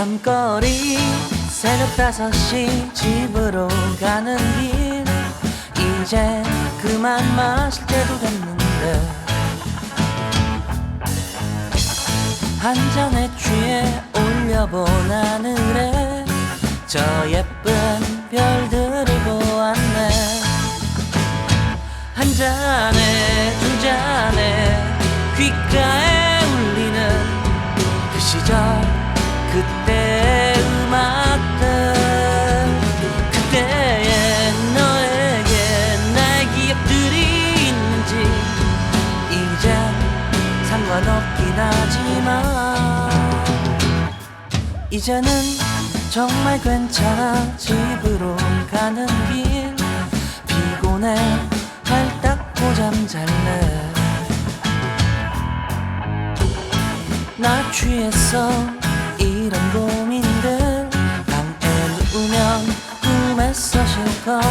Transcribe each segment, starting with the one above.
밤거리 새벽 5시 집으로 가는 길. 이제 그만 마실 때도 됐는데. 한 잔에 취해 올려본 하늘에 저 예쁜 별들을 보았네. 한 잔에 하지만 이제는 정말 괜찮아. 집으로 가는 길 피곤해. 발 닦고 잠잘래. 나 취했어 이런 고민들 방에 누우면 꿈에서 실컷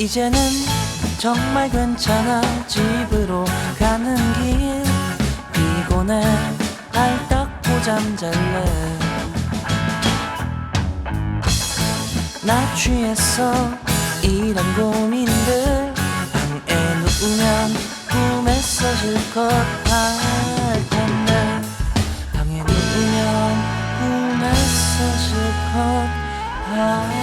이제는 정말 괜찮아. 집으로 가는 길. 피곤해. 발 닦고 잠잘래. 나 취했어. 이런 고민들. 방에 누우면 꿈에서 실컷 할 텐데. 방에 누우면 꿈에서 실컷 할